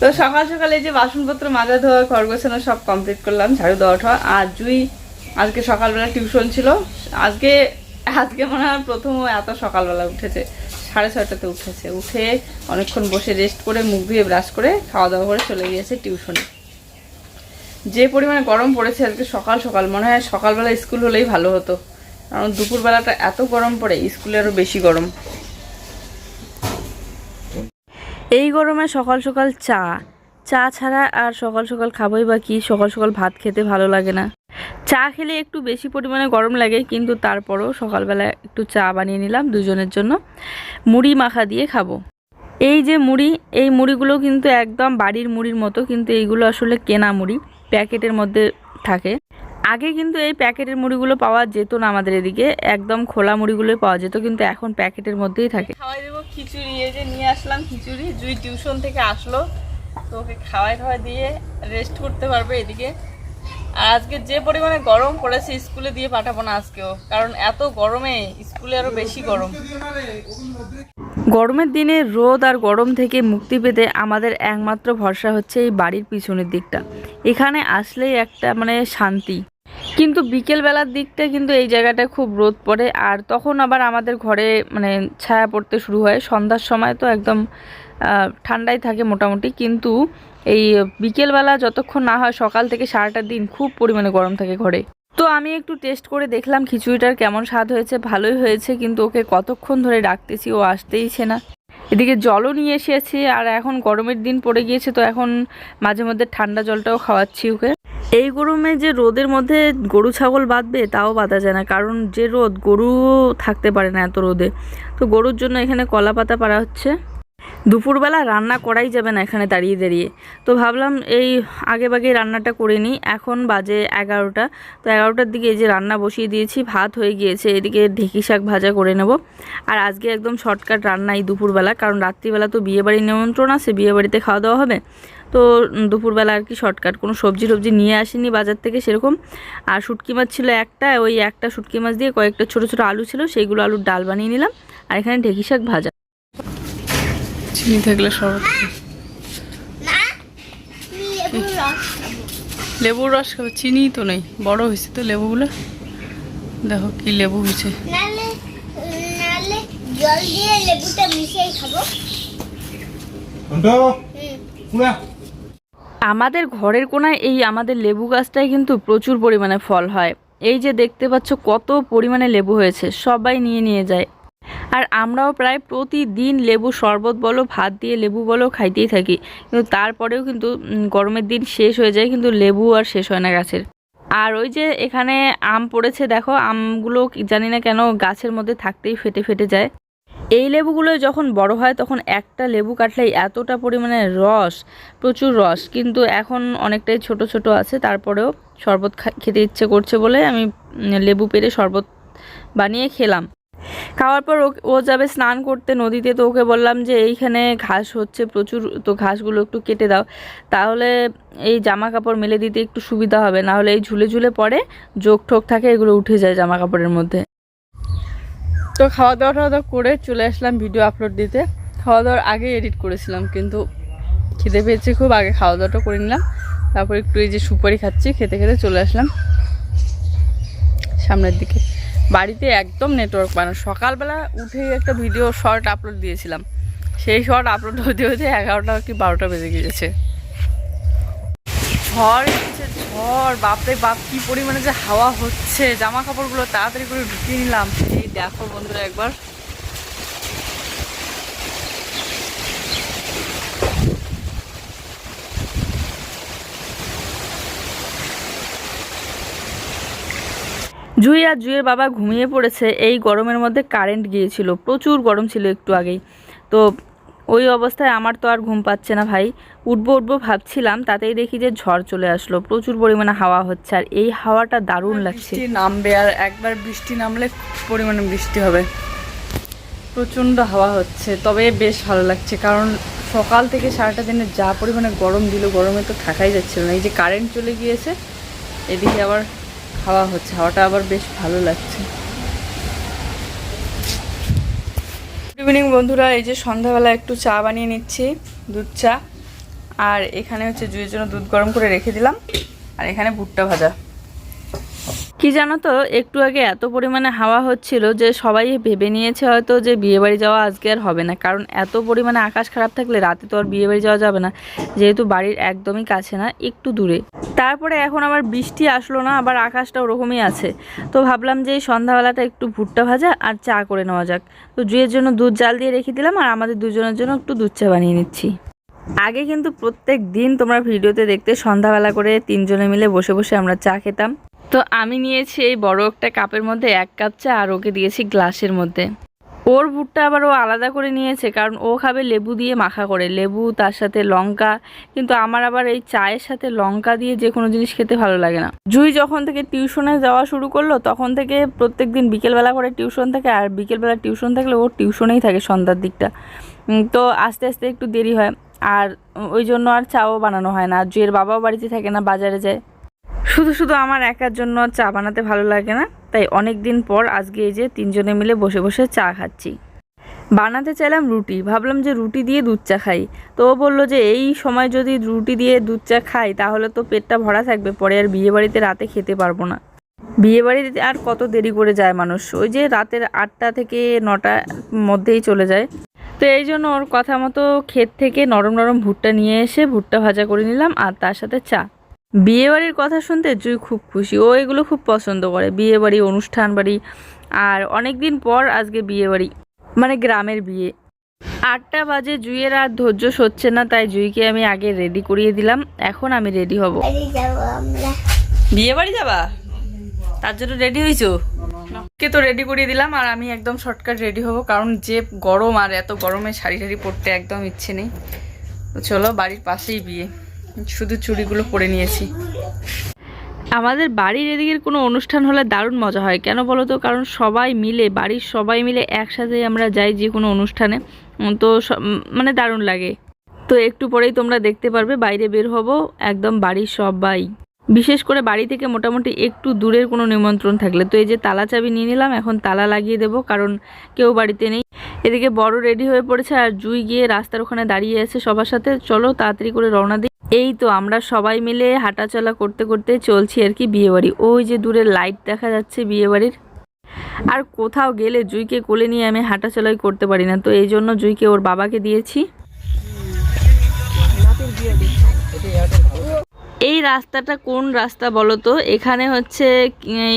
তো সকাল সকালে যে বাসনপত্র মাজা ধোয়া, ঘর সব কমপ্লিট করলাম, ঝাড়ু দেওয়া আর জুই, আজকে সকালবেলা টিউশন ছিল। আজকে আজকে মনে হয় প্রথম এত সকালবেলা উঠেছে। সাড়ে ছয়টাতে উঠেছে। উঠে অনেকক্ষণ বসে রেস্ট করে, মুখ ধুয়ে ব্রাশ করে খাওয়া দাওয়া করে চলে গিয়েছে টিউশনে যে পরিমাণে গরম পড়েছে আজকে সকাল সকাল, মনে হয় সকালবেলা স্কুল হলেই ভালো হতো। কারণ দুপুরবেলাটা এত গরম পড়ে, স্কুলে আরও বেশি গরম। এই গরমে সকাল সকাল চা। চা ছাড়া আর সকাল সকাল খাবোই বা কি? সকাল সকাল ভাত খেতে ভালো লাগে না। চা খেলে একটু বেশি পরিমাণে গরম লাগে, কিন্তু তারপরও সকালবেলা একটু চা বানিয়ে নিলাম দুজনের জন্য। মুড়ি মাখা দিয়ে খাব। এই যে মুড়ি, এই মুড়িগুলো কিন্তু একদম বাড়ির মুড়ির মতো, কিন্তু এইগুলো আসলে কেনা মুড়ি, প্যাকেটের মধ্যে থাকে। আগে কিন্তু এই প্যাকেটের মুড়িগুলো পাওয়া যেত না আমাদের এদিকে। একদম খোলা মুড়িগুলোই পাওয়া যেত কিন্তু এখন প্যাকেটের মধ্যেই থাকে। খাওয়াই দেবো খিচুড়ি এই যে নিয়ে আসলাম খিচুড়ি। জুই টিউশন থেকে আসলো তো ওকে খাওয়াই খাওয়াই দিয়ে রেস্ট করতে পারবে এদিকে। আর আজকে যে পরিমাণে গরম পড়েছে স্কুলে দিয়ে পাঠাবো না আজকেও কারণ এত গরমে স্কুলে আরও বেশি গরম। গরমের দিনে রোদ আর গরম থেকে মুক্তি পেতে আমাদের একমাত্র ভরসা হচ্ছে এই বাড়ির পিছনের দিকটা। এখানে আসলেই একটা মানে শান্তি। কিন্তু বিকেল বেলার দিকটা কিন্তু এই জায়গাটা খুব রোদ পড়ে, আর তখন আবার আমাদের ঘরে মানে ছায়া পড়তে শুরু হয়। সন্ধ্যার সময় তো একদম ঠান্ডাই থাকে মোটামুটি। কিন্তু এই বিকেলবেলা যতক্ষণ না হয় সকাল থেকে সারাটা দিন খুব পরিমাণে গরম থাকে ঘরে। তো আমি একটু টেস্ট করে দেখলাম খিচুড়িটার কেমন স্বাদ হয়েছে। ভালোই হয়েছে, কিন্তু ওকে কতক্ষণ ধরে ডাকতেছি, ও আসতেইছে না। এদিকে জলও নিয়ে এসেছি, আর এখন গরমের দিন পড়ে গিয়েছে, তো এখন মাঝে মধ্যে ঠান্ডা জলটাও খাওয়াচ্ছি ওকে। এই গরমে যে রোদের মধ্যে গরু, ছাগল বাঁধবে, তাও বাঁধা যায় না। কারণ যে রোদ, গরু থাকতে পারে না এত রোদে। তো গরুর জন্য এখানে কলা পাতা পারা হচ্ছে। দুপুরবেলা রান্না করাই যাবে না এখানে দাঁড়িয়ে দাঁড়িয়ে। তো ভাবলাম এই আগে বাগে রান্নাটা করে নিই। এখন বাজে এগারোটা। তো এগারোটার দিকে এই যে রান্না বসিয়ে দিয়েছি, ভাত হয়ে গিয়েছে। এদিকে ঢেঁকি শাক ভাজা করে নেব। আর আজকে একদম শর্টকাট রান্না এই দুপুরবেলা। কারণ রাত্রিবেলা তো বিয়েবাড়ির নিমন্ত্রণ আছে, বিয়েবাড়িতে খাওয়া দাওয়া হবে। তো দুপুরবেলা আর কি শর্টকাট কোনো সবজি টবজি নিয়ে আসিনি বাজার থেকে সেরকম। আর শুটকি মাছ ছিল একটা ওই একটা শুটকি মাছ দিয়ে কয়েকটা ছোটো ছোটো আলু ছিল সেইগুলো আলুর ডাল বানিয়ে নিলাম। আর এখানে ঢেঁকি শাক ভাজা। চিনি থাকলে সব লেবুর রস খাব। চিনি তো নেই বড় হয়েছে তো লেবুগুলো। দেখো কি লেবু হয়েছে। নালে নালে জল দিয়ে লেবুটা মিশিয়ে খাব. আমাদের ঘরের কোনায় এই আমাদের লেবু গাছটায় কিন্তু প্রচুর পরিমাণে ফল হয়। এই যে দেখতে পাচ্ছ কত পরিমাণে লেবু হয়েছে, সবাই নিয়ে নিয়ে যায়। আর আমরাও প্রায় প্রতিদিন লেবু শরবত বলো, ভাত দিয়ে লেবু বলো খাইতেই থাকি। কিন্তু তারপরেও কিন্তু গরমের দিন শেষ হয়ে যায়, কিন্তু লেবু আর শেষ হয় না গাছের। আর ওই যে এখানে আম পড়েছে, দেখো, আমগুলো জানি না কেন গাছের মধ্যে থাকতেই ফেটে ফেটে যায়। এই লেবুগুলো যখন বড় হয়, তখন একটা লেবু কাটলেই এতটা পরিমাণে রস, প্রচুর রস। কিন্তু এখন অনেকটাই ছোট ছোট আছে, তারপরেও শরবত খেতে ইচ্ছে করছে বলে আমি লেবু পেরে শরবত বানিয়ে খেলাম। খাওয়ার পর ও- যাবে স্নান করতে নদীতে, তো ওকে বললাম যে, এইখানে ঘাস হচ্ছে, প্রচুর, তো ঘাসগুলো একটু কেটে দাও। তাহলে এই জামা কাপড় মেলে দিতে একটু সুবিধা হবে না হলে এই ঝুলে ঝুলে পড়ে, যোগ ঠোক থাকে, এগুলো উঠে যায় জামা কাপড়ের মধ্যে। তো খাওয়া দাওয়া টাওয়া দাওয়া করে চলে আসলাম ভিডিও আপলোড দিতে। খাওয়া দাওয়ার আগে এডিট করেছিলাম, কিন্তু খেতে পেয়েছি খুব, আগে খাওয়া দাওয়াটা করে নিলাম। তারপর একটু এই যে সুপারি খাচ্ছি, খেতে খেতে চলে আসলাম। সামনের দিকে। বাড়িতে একদম নেটওয়ার্ক পায় না। সকালবেলা উঠেই একটা ভিডিও শর্ট আপলোড দিয়েছিলাম। সেই শর্ট আপলোড হতে হতে এগারোটা কি বারোটা বেজে গিয়েছে। ঝড় এসেছে, ঝড়। বাপরে বাপ, কি পরিমাণে যে হাওয়া হচ্ছে। জামা কাপড়গুলো তাড়াতাড়ি করে ঢুকিয়ে নিলাম। দেখো বন্ধুরা একবার। জুই আর জুয়ের বাবা ঘুমিয়ে পড়েছে, এই গরমের মধ্যে কারেন্ট গিয়েছিল, প্রচুর গরম ছিল একটু আগেই। তো ওই অবস্থায় আমার তো আর ঘুম পাচ্ছে না ভাই। উঠবো উঠবো ভাবছিলাম তাতেই দেখি যে ঝড় চলে আসলো। প্রচুর পরিমাণে হাওয়া হচ্ছে আর এই হাওয়াটা দারুণ লাগছে। নামবে আর একবার বৃষ্টি নামলে পরিমাণে বৃষ্টি হবে। প্রচণ্ড হাওয়া হচ্ছে তবে বেশ ভালো লাগছে। কারণ সকাল থেকে সারাটা দিনে যা পরিমাণে গরম দিল গরমে তো থাকাই যাচ্ছিল না। এই যে কারেন্ট চলে গিয়েছে এদিকে আবার হাওয়া হচ্ছে হাওয়াটা আবার বেশ ভালো লাগছে। গুড ইভিনিং বন্ধুরা। এই যে সন্ধ্যাবেলা একটু চা বানিয়ে নিচ্ছি, দুধ চা। আর এখানে হচ্ছে জুয়ের জন্য দুধ গরম করে রেখে দিলাম। আর এখানে ভুট্টা ভাজা। কি জানো তো, একটু আগে এত পরিমাণে হাওয়া হচ্ছিল যে সবাই ভেবে নিয়েছে হয়তো যে বিয়েবাড়ি যাওয়া আজকে আর হবে না। কারণ এত পরিমাণে আকাশ খারাপ থাকলে রাতে তো আর বিয়েবাড়ি যাওয়া যাবে না। যেহেতু বাড়ির একদমই কাছে না, একটু দূরে। তারপরে এখন আবার বৃষ্টি আসলো না, আবার আকাশটা ওরকমই আছে। তো ভাবলাম যে এই সন্ধ্যাবেলাটা একটু ভুট্টা ভাজা আর চা করে নেওয়া যাক। তো জুয়ের জন্য দুধ জাল দিয়ে রেখে দিলাম আর আমাদের দুজনের জন্য একটু দুধ চা বানিয়ে নিচ্ছি। আগে কিন্তু প্রত্যেক দিন তোমরা ভিডিওতে দেখতে সন্ধ্যাবেলা করে তিনজনে মিলে বসে বসে আমরা চা খেতাম। তো আমি নিয়েছি এই বড় একটা কাপের মধ্যে এক কাপ চা আর ওকে দিয়েছি গ্লাসের মধ্যে। ওর ভুট্টা আবার ও আলাদা করে নিয়েছে কারণ ও খাবে লেবু দিয়ে মাখা করে। লেবু, তার সাথে লঙ্কা, কিন্তু আমার আবার এই চায়ের সাথে লঙ্কা দিয়ে যে কোনো জিনিস খেতে ভালো লাগে না। জুই যখন থেকে টিউশনে যাওয়া শুরু করল, তখন থেকে প্রত্যেক দিন বিকেলবেলা করে টিউশন থাকে আর বিকেলবেলা টিউশন থাকলে ও টিউশনেই থাকে সন্ধ্যার দিকটা। তো আস্তে আস্তে একটু দেরি হয়। আর ওই জন্য আর চাও বানানো হয় না। জুয়ের বাবাও বাড়িতে থাকে না, বাজারে যায়। শুধু শুধু আমার একার জন্য চা বানাতে ভালো লাগে না, তাই অনেক দিন পর আজকে এই যে তিনজনে মিলে বসে বসে চা খাচ্ছি। বানাতে চাইলাম রুটি, ভাবলাম যে রুটি দিয়ে দুধ চা খাই। তো ও বলল যে এই সময় যদি রুটি দিয়ে দুধ চা খাই, তাহলে তো পেটটা ভরা থাকবে, পরে আর বিয়ে বাড়িতে রাতে খেতে পারব না। বিয়ে বাড়িতে আর কত দেরি করে যায় মানুষ? ওই যে রাতের আটটা থেকে নটার মধ্যেই চলে যায়। তো এই জন্য ওর কথা মতো ক্ষেত থেকে নরম নরম ভুট্টা নিয়ে এসে ভুট্টা ভাজা করে নিলাম, আর তার সাথে চা। বিয়ে বাড়ির কথা শুনতে জুই খুব খুশি। ও এগুলো খুব পছন্দ করে। বিয়ে বাড়ি অনুষ্ঠান বাড়ি আর অনেক দিন পর আজকে বিয়ে বাড়ি মানে গ্রামের বিয়ে। আটটা বাজে জুইয়ের আর ধৈর্য সচ্ছে না তাই জুইকে আমি আগে রেডি করিয়ে দিলাম। এখন আমি রেডি হব। বিয়ে বাড়ি যাবা তার জন্য রেডি হয়েছো কে তো রেডি করিয়ে দিলাম আর আমি একদম শর্টকাট রেডি হব কারণ যে গরম আর এত গরমে শাড়ি টাড়ি পরতে একদম ইচ্ছে নেই। চলো বাড়ির পাশেই বিয়ে। শুধু চুড়িগুলো পরে নিয়েছি। আমাদের বাড়ির এদিকের কোনো অনুষ্ঠান হলে দারুণ মজা হয়। কেন বলো তো? কারণ সবাই মিলে, বাড়ির সবাই মিলে একসাথে আমরা যাই যে কোনো অনুষ্ঠানে। তো মানে দারুণ লাগে। তো একটু পরেই তোমরা দেখতে পারবে, বাইরে বের হব একদম বাড়ির সবাই। বিশেষ করে বাড়ি থেকে মোটামুটি একটু দূরের কোনো নিমন্ত্রণ থাকলে। তো এই যে তালা চাবি নিয়ে নিলাম, এখন তালা লাগিয়ে দেবো, কারণ কেউ বাড়িতে নেই। এদিকে বড় রেডি হয়ে পড়েছে আর জুই গিয়ে রাস্তার ওখানে দাঁড়িয়ে আছে সবার সাথে। চলো তাড়াতাড়ি করে রওনা দিই। এই তো আমরা সবাই মিলে হাঁটাচলা করতে করতে চলছি আর কি বিয়েবাড়ি। ওই যে দূরে লাইট দেখা যাচ্ছে বিয়েবাড়ির। আর কোথাও গেলে জুইকে কোলে নিয়ে আমি হাঁটাচলাই করতে পারি না, তো এই জন্য জুইকে ওর বাবাকে দিয়েছি। এই রাস্তাটা কোন রাস্তা বলো তো এখানে হচ্ছে,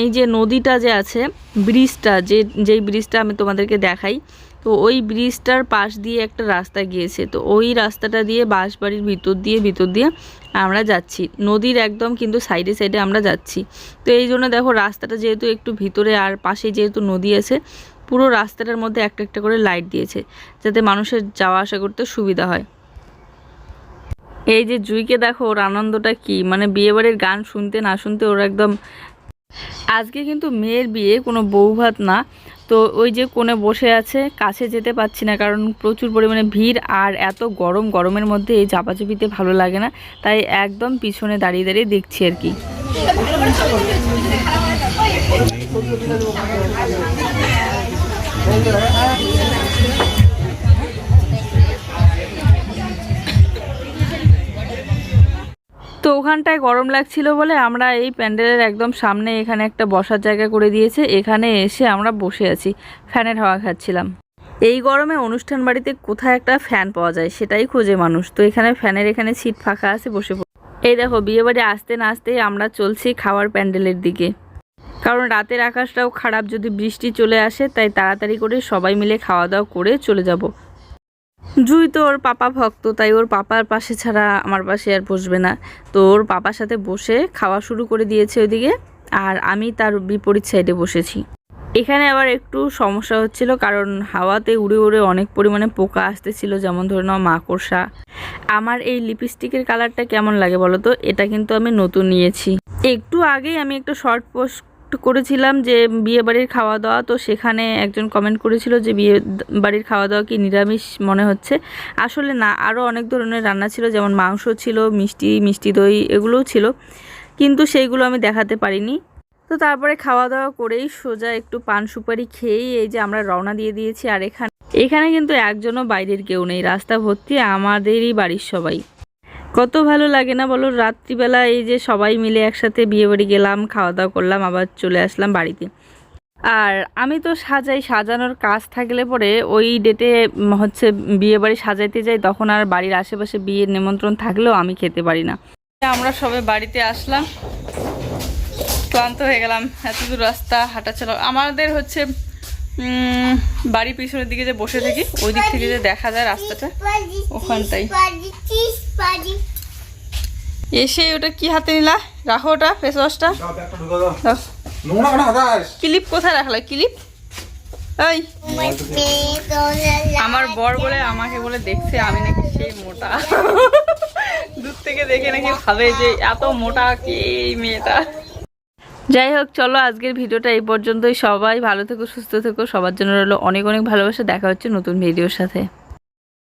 এই যে নদীটা যে আছে, ব্রিজটা, যে, যেই ব্রিজটা আমি তোমাদেরকে দেখাই, তো ওই ব্রিজটার পাশ দিয়ে একটা রাস্তা গিয়েছে। তো ওই রাস্তাটা দিয়ে বাঁশবাড়ির ভিতর দিয়ে ভিতর দিয়ে আমরা যাচ্ছি। নদীর একদম কিন্তু সাইডে সাইডে আমরা যাচ্ছি। তো এই জন্য দেখো রাস্তাটা যেহেতু একটু ভিতরে আর পাশে যেহেতু নদী আছে, পুরো রাস্তাটার মধ্যে একটা একটা করে লাইট দিয়েছে, যাতে মানুষের যাওয়া আসা করতে সুবিধা হয়। এই যে জুইকে দেখো, ওর আনন্দটা কি? মানে বিয়েবাড়ির গান শুনতে না শুনতে ওর একদম আজকে কিন্তু মেয়ের বিয়ে, কোনো বউ ভাত না। তো ওই যে কোণে বসে আছে, কাছে যেতে পারছি না, কারণ প্রচুর পরিমাণে ভিড় আর এত গরম, গরমের মধ্যে এই চাপাচুপিতে ভালো লাগে না। তাই একদম পিছনে দাঁড়িয়ে দাঁড়িয়ে দেখছি আর কি। ওখানটায় গরম লাগছিল বলে আমরা এই প্যান্ডেলের একদম সামনে এখানে একটা বসার জায়গা করে দিয়েছে। এখানে এসে আমরা বসে আছি, ফ্যানের হাওয়া খাচ্ছিলাম। এই গরমে অনুষ্ঠান বাড়িতে কোথায় একটা ফ্যান পাওয়া যায় সেটাই খোঁজে মানুষ। তো এখানে ফ্যানের এখানে সিট ফাঁকা আছে, বসে এই দেখো বিয়ে বাড়ি আসতে না আসতেই আমরা চলছি খাওয়ার প্যান্ডেলের দিকে। কারণ রাতের আকাশটাও খারাপ, যদি বৃষ্টি চলে আসে, তাই তাড়াতাড়ি করে সবাই মিলে খাওয়া দাওয়া করে চলে যাব। জুই তো ওর পাপা ভক্ত, তাই ওর পাপার পাশে ছাড়া আমার পাশে আর বসবে না। তো ওর পাপার সাথে বসে খাওয়া শুরু করে দিয়েছে ওইদিকে, আর আমি তার বিপরীত সাইডে বসেছি। এখানে আবার একটু সমস্যা হচ্ছিল, কারণ হাওয়াতে উড়ে উড়ে অনেক পরিমাণে পোকা আসতেছিল, যেমন ধরে নাও মাকড়সা। আমার এই লিপস্টিকের কালারটা কেমন লাগে বলো তো? এটা কিন্তু আমি নতুন নিয়েছি। একটু আগেই আমি একটা শর্ট পোস্ট করেছিলাম যে বিয়ে বাড়ির খাওয়া দাওয়া তো সেখানে একজন কমেন্ট করেছিল যে বিয়ে বাড়ির খাওয়া দাওয়া কি নিরামিষ মনে হচ্ছে। আসলে না আরও অনেক ধরনের রান্না ছিল, যেমন মাংস ছিল, মিষ্টি মিষ্টি দই, এগুলোও ছিল। কিন্তু সেইগুলো আমি দেখাতে পারিনি। তো তারপরে খাওয়া দাওয়া করেই সোজা একটু পান সুপারি খেয়েই এই যে আমরা রওনা দিয়ে দিয়েছি। আর এখানে এখানে কিন্তু একজনও বাইরের কেউ নেই, রাস্তা ভর্তি আমাদেরই বাড়ির সবাই। কত ভালো লাগে না বলো? রাত্রিবেলা এই যে সবাই মিলে একসাথে বিয়ে বাড়ি গেলাম খাওয়া দাওয়া করলাম, আবার চলে আসলাম বাড়িতে। আর আমি তো সাজাই, সাজানোর কাজ থাকলে পরে ওই ডেটে হচ্ছে বিয়ে বাড়ি সাজাইতে যাই, তখন আর বাড়ির আশেপাশে বিয়ের নিমন্ত্রণ থাকলেও আমি খেতে পারি না। আমরা সবাই বাড়িতে আসলাম, ক্লান্ত হয়ে গেলাম এত দূর রাস্তা হাঁটা চলা আমাদের হচ্ছে বাড়ির পিছনের দিকে যে বসে থাকি ওই দিক থেকে যে দেখা যায় রাস্তাটা ওখানটাই। এসে ওটা কি হাতে নিলা? রাখো ওটা ফেস ওয়াশটা ক্লিপ কোথায় রাখলা? ক্লিপ? এই। আমার বর বলে আমাকে বলে দেখছে আমি নাকি সেই মোটা। দূর থেকে দেখে নাকি ভাবে যে এত মোটা কি মেয়েটা। যাই হোক চলো আজকের ভিডিওটা এই পর্যন্তই। সবাই ভালো থেকো, সুস্থ থেকো। সবার জন্য রইল অনেক অনেক ভালোবাসা। দেখা হচ্ছে নতুন ভিডিওর সাথে।